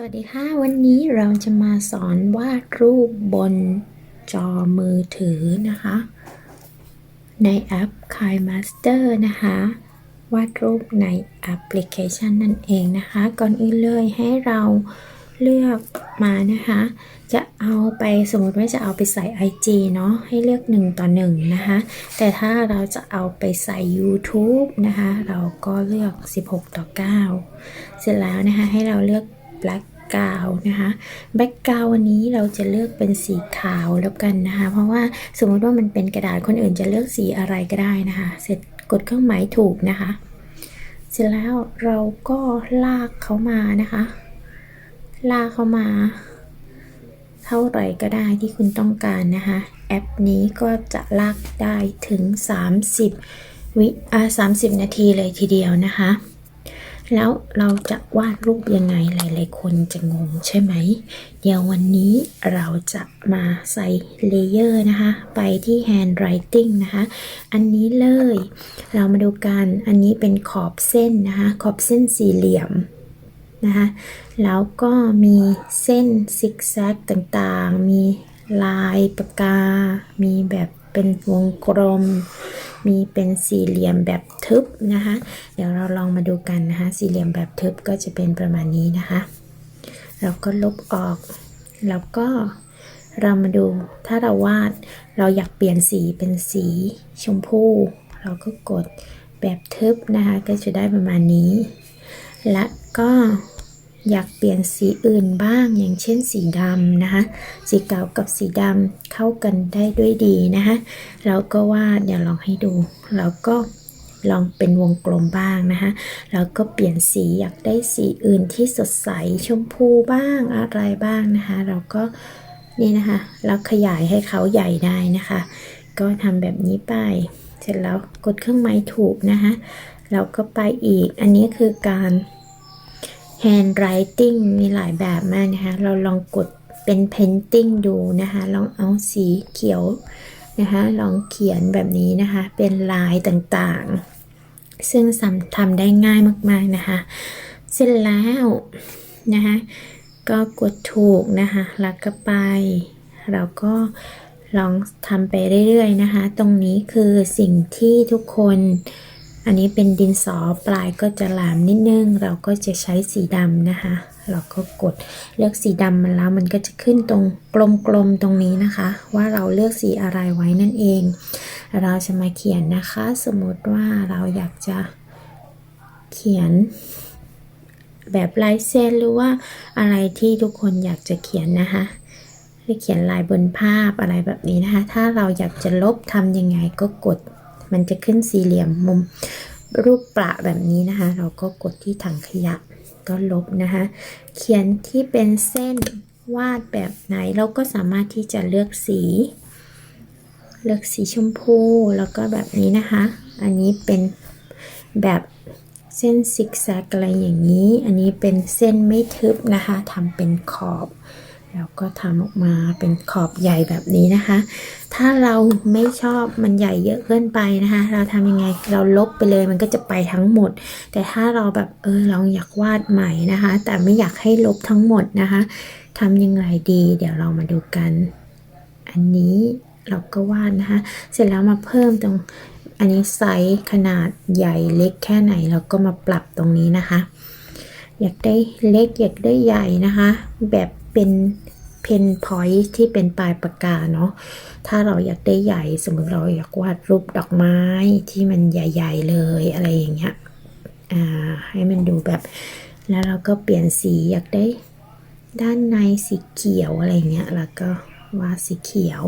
สวัสดีค่ะ วันนี้เราจะมาสอนวาดรูปบนจอมือถือนะคะ ในแอป KiMaster นะคะ วาดรูปในแอปพลิเคชันนั่นเองนะคะ ก่อนอื่นเลยให้เราเลือกมานะคะ จะเอาไปสมมติว่าจะเอาไปใส่ IG เนาะให้เลือก 1 ต่อ 1 นะคะ แต่ถ้าเราจะเอาไปใส่ YouTube นะคะ เราก็เลือก 16 ต่อ 9 เสร็จแล้วนะคะให้เราเลือก black กาวนะคะแบ็กกราววันนี้เราจะเลือกเป็นสีขาวแล้วกันนะคะ เพราะว่าสมมติว่ามันเป็นกระดาษคนอื่นจะเลือกสีอะไรก็ได้นะคะ เสร็จกดเครื่องหมายถูกนะคะ เสร็จแล้วเราก็ลากเขามานะคะ ลากเขามา เท่าไหร่ก็ได้ที่คุณต้องการนะคะ แอปนี้ก็จะลากได้ถึง 30 วิอ่า30 นาทีเลยทีเดียวนะคะ แล้วเราจะวาดรูปยังไงหลายๆคนจะงงใช่ไหม เดี๋ยววันนี้เราจะมาใส่เลเยอร์นะคะ ไปที่ handwriting นะคะ อันนี้เลย เรามาดูกัน อันนี้เป็นขอบเส้นนะคะ ขอบเส้นสี่เหลี่ยมนะคะ แล้วก็มีเส้นซิกแซกต่างๆ มีลายปากกา มีแบบเป็นวงกลม มีเป็นสี่เหลี่ยมแบบทึบ นะคะ เดี๋ยวเราลองมาดูกันนะคะ สี่เหลี่ยมแบบทึบก็จะเป็นประมาณนี้นะคะ เราก็ลบออก แล้วก็เรามาดูถ้าเราวาดเราอยากเปลี่ยนสีเป็นสีชมพู เราก็กดแบบทึบนะคะ ก็จะได้ประมาณนี้ และก็อยากเปลี่ยนสีอื่นบ้าง อย่างเช่นสีดำนะคะ สีขาวกับสีดำเข้ากันได้ด้วยดีนะคะ เราก็วาดเดี๋ยวลองให้ดู เราก็ ลองเป็นวงกลมบ้างนะคะแล้วก็เปลี่ยนสีอยากได้สีอื่นที่สดใสชมพูบ้างอะไรบ้างนะคะ เราก็นี่นะคะเราขยายให้เขาใหญ่ได้นะคะ ก็ทำแบบนี้ไป เสร็จแล้วกดเครื่องหมายถูกนะคะเราก็ไปอีกอันนี้คือการ handwriting มีหลายแบบมากนะคะ เราลองกดเป็น painting ดูนะคะ ลองเอาสีเขียว นะคะลองเขียนแบบนี้นะคะ เป็นลายต่างๆ ซึ่งทำได้ง่ายมากๆนะคะ เสร็จแล้วนะคะก็กดถูกนะคะแล้วก็ไป เราก็ลองทำไปเรื่อยๆนะคะ ตรงนี้คือสิ่งที่ทุกคน อันนี้เป็นดินสอปลายก็จะแหลมนิดนึง เราก็จะใช้สีดำนะคะ เราก็กดเลือกสีดำมาแล้วมันก็จะขึ้นตรงกลมๆตรงนี้นะคะ ว่าเราเลือกสีอะไรไว้นั่นเอง เราจะมาเขียนนะคะ สมมติว่าเราอยากจะเขียนแบบลายเส้นหรือว่าอะไรที่ทุกคนอยากจะเขียนนะคะให้เขียนลายบนภาพอะไรแบบนี้นะคะ ถ้าเราอยากจะลบทำยังไงก็กด มันจะขึ้นสี่เหลี่ยมมุมรูปประแบบนี้นะคะ เราก็กดที่ถังขยะก็ลบนะคะ เขียนที่เป็นเส้นวาดแบบไหนเราก็สามารถที่จะเลือกสี เลือกสีชมพูแล้วก็แบบนี้นะคะ อันนี้เป็นแบบเส้นซิกแซกอะไรอย่างนี้ อันนี้เป็นเส้นไม่ทึบนะคะทำเป็นขอบ แล้วก็ทำออกมาเป็นขอบใหญ่แบบนี้นะคะ ถ้าเราไม่ชอบมันใหญ่เยอะเกินไปนะคะ เราทำยังไงเราลบไปเลยมันก็จะไปทั้งหมด แต่ถ้าเราแบบเออเราอยากวาดใหม่นะคะ แต่ไม่อยากให้ลบทั้งหมดนะคะทำยังไงดี เดี๋ยวเรามาดูกัน อันนี้เราก็วาดนะคะ เสร็จแล้วมาเพิ่มตรงอันนี้ไซส์ขนาดใหญ่เล็กแค่ไหนเราก็มาปรับตรงนี้นะคะ อยากได้เล็กอยากได้ใหญ่นะคะ แบบ เป็นเพนพอยท์ที่เป็นปลายปากกาเนาะถ้าเราอยากได้ใหญ่สมมติเราอยากวาดรูปดอกไม้ที่มันใหญ่ ๆ เลยอะไรอย่างเงี้ยอ่าให้มันดูแบบ แล้วเราก็เปลี่ยนสีอยากได้ด้านในสีเขียวอะไรเงี้ยแล้วก็วาดสีเขียว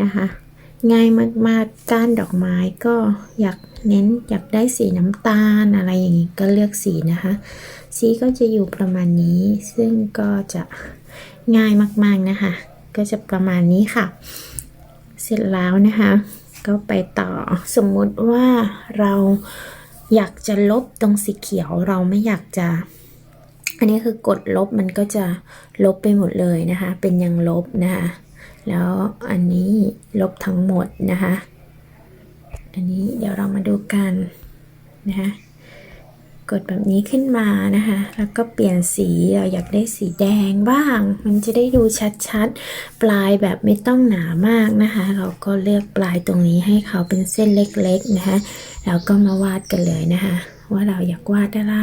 นะคะ ง่ายมากๆ ก้านดอกไม้ก็อยากเน้นอยากได้สีน้ำตาลอะไรอย่างงี้ก็เลือกสีนะคะ สีก็จะอยู่ประมาณนี้ ซึ่งก็จะง่ายมากๆนะคะ ก็จะประมาณนี้ค่ะ เสร็จแล้วนะคะ ก็ไปต่อสมมุติว่าเราอยากจะลบตรงสีเขียวเราไม่อยากจะ อันนี้คือกดลบมันก็จะลบไปหมดเลยนะคะ เป็นยังลบนะคะ แล้วอันนี้ลบทั้งหมดนะคะ อันนี้เดี๋ยวเรามาดูกันนะคะกดแบบนี้ขึ้นมานะคะ แล้วก็เปลี่ยนสีเราอยากได้สีแดงบ้าง มันจะได้ดูชัดๆ ปลายแบบไม่ต้องหนามากนะคะ เราก็เลือกปลายตรงนี้ให้เขาเป็นเส้นเล็กๆนะคะ แล้วก็มาวาดกันเลยนะคะ ว่าเราอยากวาดอะไร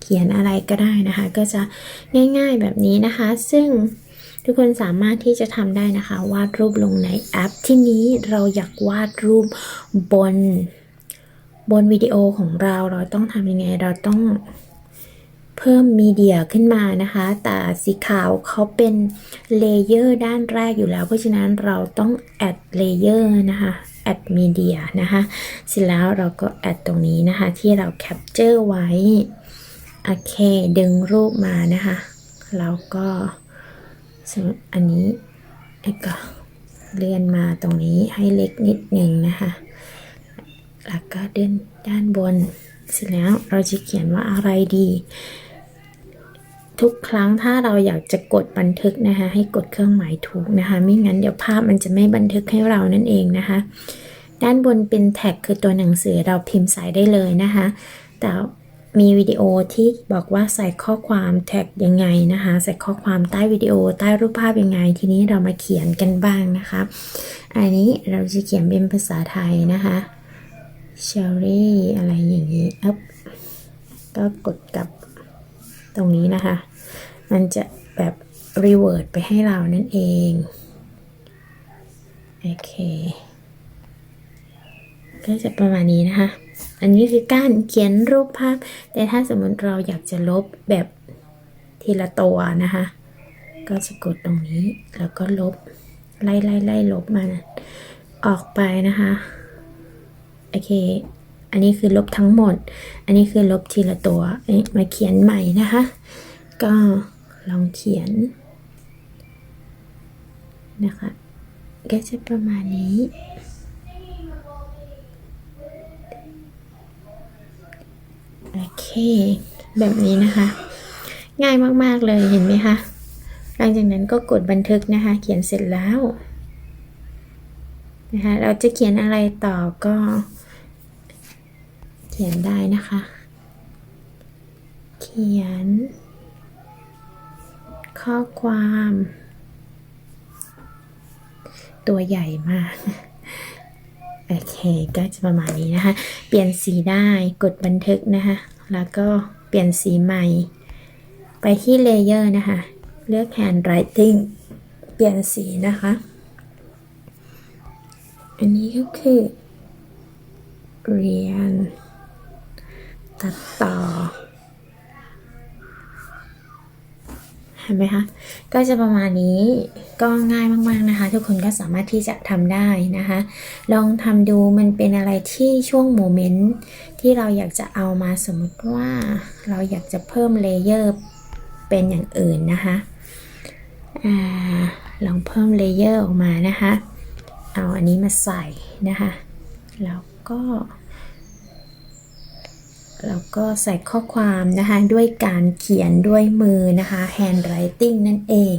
เขียนอะไรก็ได้นะคะ ก็จะง่ายๆแบบนี้นะคะ ซึ่ง ทุกคนสามารถที่จะทำได้นะคะ วาดรูปลงในแอป ที่นี้เราอยากวาดรูปบนบนวิดีโอของเราเราต้องทำยังไงเราต้องเพิ่มมีเดียขึ้นมานะคะ แต่สีขาวเขาเป็นเลเยอร์ด้านแรกอยู่แล้ว เพราะฉะนั้นเราต้องแอดเลเยอร์นะคะแอดมีเดียนะคะ เสร็จแล้วเราก็แอดตรงนี้นะคะ ที่เราแคปเจอร์ไว้ โอเค ดึงรูปมานะคะ แล้วก็ สมมติอันนี้ไอ้ก็เลื่อนมาตรงนี้ให้เล็กนิดหนึ่งนะคะ แล้วก็เดินด้านบนเสร็จแล้วเราจะเขียนว่าอะไรดี ทุกครั้งถ้าเราอยากจะกดบันทึกนะคะ ให้กดเครื่องหมายถูกนะคะ ไม่งั้นเดี๋ยวภาพมันจะไม่บันทึกให้เรานั่นเองนะคะ ด้านบนเป็นแท็กคือตัวหนังสือเราพิมพ์ใส่ได้เลยนะคะ แต่ มีวิดีโอที่บอกว่าใส่ข้อความแท็กยังไงนะคะ ใส่ข้อความใต้วิดีโอใต้รูปภาพยังไง ทีนี้เรามาเขียนกันบ้างนะคะ อันนี้เราจะเขียนเป็นภาษาไทยนะคะเชอรี่อะไรอย่างนี้อัพก็กดกับตรงนี้นะคะ มันจะแบบรีเวิร์ดไปให้เรานั่นเอง โอเค ก็จะประมาณนี้นะคะ อันนี้คือการเขียนรูปภาพ แต่ถ้าสมมติเราอยากจะลบแบบทีละตัวนะคะ ก็จะกดตรงนี้แล้วก็ลบ ไล่ไล่ไล่ลบมาออกไปนะคะ โอเค อันนี้คือลบทั้งหมด อันนี้คือลบทีละตัวมาเขียนใหม่นะคะ ก็ลองเขียนนะคะก็จะประมาณนี้ โอเค แบบนี้นะคะ ง่ายมากๆเลยเห็นไหมคะหลังจากนั้นก็กดบันทึกนะคะ เขียนเสร็จแล้วนะคะเราจะเขียนอะไรต่อก็ เขียนได้นะคะ เขียน ข้อความ ตัวใหญ่มาก โอเค ก็จะประมาณนี้นะคะ เปลี่ยนสีได้กดบันทึกนะคะ แล้วก็เปลี่ยนสีใหม่ ไปที่เลเยอร์นะคะ เลือก handwriting เปลี่ยนสีนะคะ อันนี้ก็คือ เรียน ตัดต่อ เห็นไหมคะ ก็จะประมาณนี้ก็ง่ายมากๆนะคะ ทุกคนก็สามารถที่จะทำได้นะคะ ลองทำดูมันเป็นอะไรที่ช่วงโมเมนต์ที่เราอยากจะเอามาสมมติว่าเราอยากจะเพิ่มเลเยอร์เป็นอย่างอื่นนะคะอลองเพิ่มเลเยอร์ออกมานะคะ เอาอันนี้มาใส่นะคะ แล้วก็ แล้วก็ใส่ข้อความนะคะด้วยการเขียนด้วยมือนะคะ handwriting นั่นเอง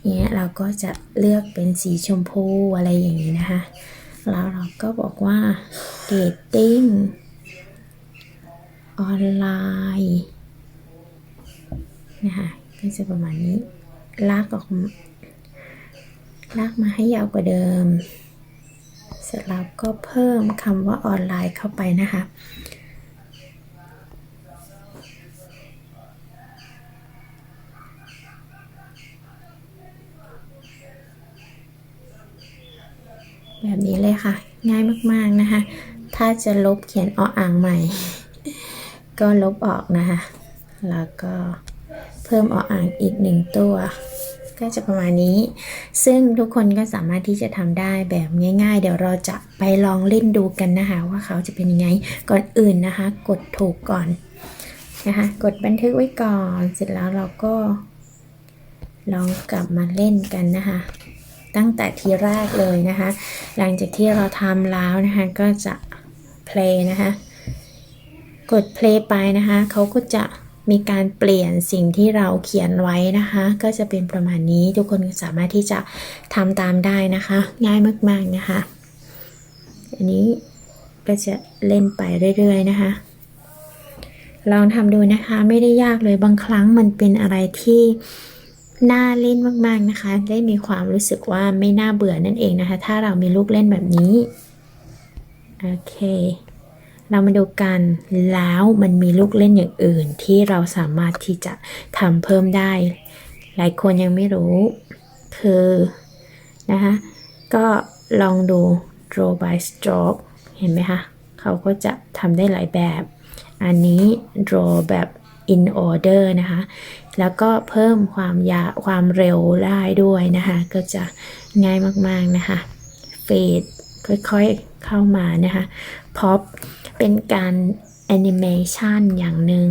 อย่างเงี้ยเราก็จะเลือกเป็นสีชมพูอะไรอย่างนี้นะคะ แล้วเราก็บอกว่า dating ออนไลน์นะคะก็จะประมาณนี้ ลากออกลากมาให้ยาวกว่าเดิม เสร็จแล้วก็เพิ่มคำว่าออนไลน์เข้าไปนะคะ แบบนี้เลยค่ะ ง่ายมากๆนะคะ ถ้าจะลบเขียนออ่างใหม่ ก็ลบออกนะคะ แล้วก็เพิ่มออ่างอีกหนึ่งตัว ก็จะประมาณนี้ ซึ่งทุกคนก็สามารถที่จะทำได้แบบง่าย ๆ เดี๋ยวเราจะไปลองเล่นดูกันนะคะ ว่าเขาจะเป็นยังไง ก่อนอื่นนะคะ กดถูกก่อนนะคะ กดบันทึกไว้ก่อน เสร็จแล้วเราก็ลองกลับมาเล่นกันนะคะ ตั้งแต่ทีแรกเลยนะคะ หลังจากที่เราทำแล้วนะคะก็จะ play นะคะกด play ไปนะคะเขาก็จะมีการเปลี่ยนสิ่งที่เราเขียนไว้นะคะ ก็จะเป็นประมาณนี้ทุกคนสามารถที่จะทำตามได้นะคะ ง่ายมากๆนะคะ อันนี้ก็จะเล่นไปเรื่อยๆนะคะลองทำดูนะคะไม่ได้ยากเลยบางครั้งมันเป็นอะไรที่ น่าเล่นมากๆนะคะ ได้มีความรู้สึกว่าไม่น่าเบื่อนั่นเองนะคะ ถ้าเรามีลูกเล่นแบบนี้ โอเค เรามาดูกันแล้วมันมีลูกเล่นอย่างอื่น ที่เราสามารถที่จะทำเพิ่มได้ หลายคนยังไม่รู้ คือนะคะ ก็ลองดู draw by stroke เห็นไหมคะ เขาก็จะทำได้หลายแบบ อันนี้ draw แบบ in order นะคะ แล้วก็เพิ่มความยาความเร็วได้ด้วยนะคะ ก็จะง่ายมากๆนะคะ fade ค่อยๆเข้ามานะคะ pop เป็นการแอนิเมชันอย่างหนึ่ง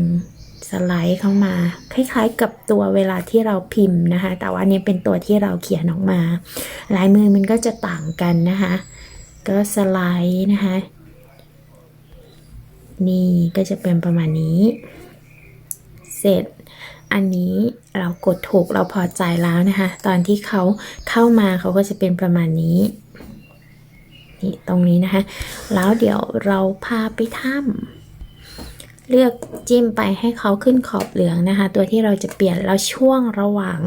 สไลด์เข้ามา คล้ายๆกับตัวเวลาที่เราพิมพ์นะคะ แต่ว่านนี้เป็นตัวที่เราเขียนออกมา ลายมือมันก็จะต่างกันนะคะ ก็สไลด์นะคะ นี่ก็จะเป็นประมาณนี้ เสร็จ อันนี้เรากดถูกเราพอใจแล้วนะคะ ตอนที่เขาเข้ามาเขาก็จะเป็นประมาณนี้นี่ตรงนี้นะคะ แล้วเดี๋ยวเราพาไปถ้ำเลือกจิ้มไปให้เขาขึ้นขอบเหลืองนะคะ ตัวที่เราจะเปลี่ยนแล้วช่วงระหว่าง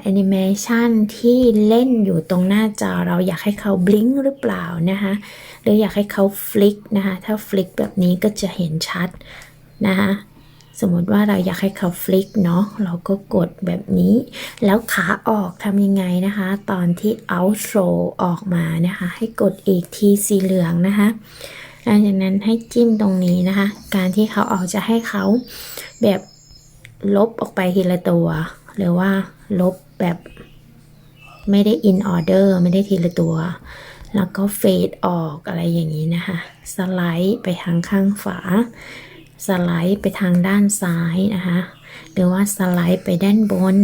แอนิเมชันที่เล่นอยู่ตรงหน้าจอเราอยากให้เขาบลิงหรือเปล่านะคะหรืออยากให้เขาฟลิกนะคะ ถ้าฟลิกแบบนี้ก็จะเห็นชัดนะคะ สมมติว่าเราอยากให้เขาฟลิกเนาะเราก็กดแบบนี้ แล้วขาออกทำยังไงนะคะ ตอนที่ outro ออกมานะคะ ให้กดอีกทีสีเหลืองนะคะหลังจากนั้นให้จิ้มตรงนี้นะคะ การที่เขาออกจะให้เขาแบบลบออกไปทีละตัว หรือว่าลบแบบไม่ได้ in order ไม่ได้ทีละตัว แล้วก็เฟดออกอะไรอย่างนี้นะคะ สไลด์ไปทางข้างฝา สไลด์ไปทางด้านซ้ายนะคะ หรือว่าสไลด์ไปด้านบน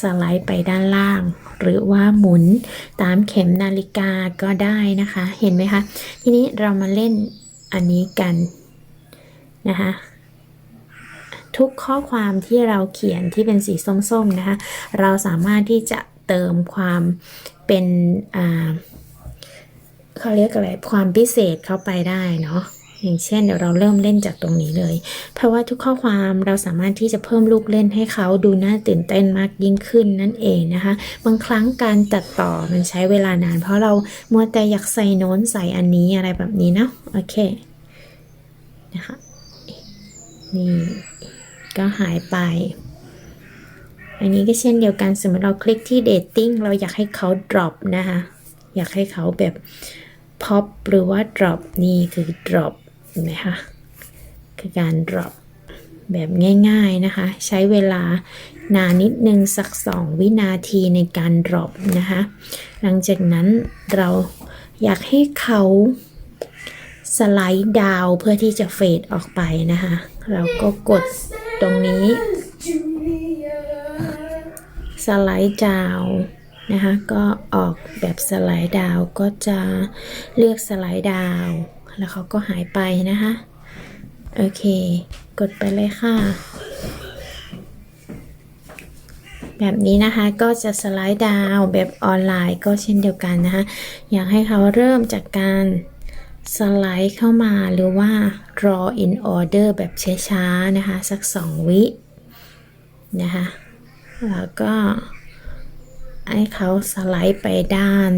สไลด์ไปด้านล่าง หรือว่าหมุนตามเข็มนาฬิกาก็ได้นะคะ เห็นไหมคะ ทีนี้เรามาเล่นอันนี้กันนะคะทุกข้อความที่เราเขียนที่เป็นสีส้มๆนะคะ เราสามารถที่จะเติมความเป็นเขาเรียกอะไรความพิเศษเข้าไปได้เนาะ อย่างเช่นเดี๋ยวเราเริ่มเล่นจากตรงนี้เลย เพราะว่าทุกข้อความเราสามารถที่จะเพิ่มลูกเล่นให้เขาดูน่าตื่นเต้นมากยิ่งขึ้นนั่นเองนะคะ บางครั้งการตัดต่อมันใช้เวลานาน เพราะเรามัวแต่อยากใส่โน้นใส่อันนี้อะไรแบบนี้เนาะโอเคนะคะนี่ก็หายไป อันนี้ก็เช่นเดียวกันสมมติเราคลิกที่ dating เราอยากให้เขา drop นะคะ อยากให้เขาแบบ pop หรือว่า drop นี่คือ drop เห็นไหมคะคือการ drop แบบง่ายๆนะคะ ใช้เวลานานนิดนึงสัก 2 วินาทีในการ drop นะคะ หลังจากนั้นเราอยากให้เขาสไลด์ดาวเพื่อที่จะเฟดออกไปนะคะ เราก็กดตรงนี้ สไลด์ดาวนะคะ ก็ออกแบบสไลด์ดาวก็จะเลือกสไลด์ดาว แล้วเขาก็หายไปนะคะ โอเค กดไปเลยค่ะ แบบนี้นะคะก็จะสไลด์ดาวแบบออนไลน์ก็เช่นเดียวกันนะคะ อยากให้เขาเริ่มจากการสไลด์เข้ามาหรือว่า draw in order แบบช้าๆนะคะ สัก 2 วินะคะ แล้วก็ให้เขาสไลด์ไปด้าน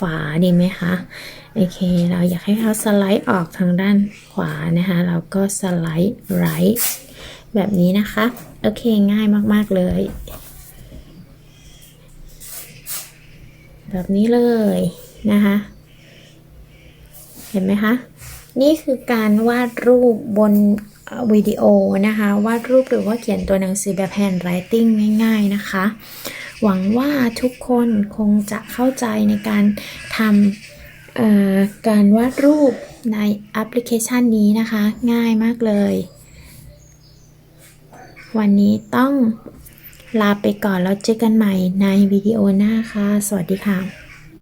ฝาดีไหมคะ โอเค เราอยากให้เขาสไลด์ออกทางด้านขวานะคะ เราก็สไลด์ right แบบนี้นะคะ โอเค ง่ายมาก ๆ เลย แบบนี้เลยนะคะ เห็นไหมคะ นี่คือการวาดรูปบนวิดีโอนะคะ วาดรูปหรือว่าเขียนตัวหนังสือแบบ handwriting ง่าย ๆ นะคะ หวังว่าทุกคนคงจะเข้าใจในการทำการวาดรูปในแอปพลิเคชันนี้นะคะ ง่ายมากเลย วันนี้ต้องลาไปก่อนแล้วเจอกันใหม่ในวิดีโอหน้าค่ะ สวัสดีค่ะ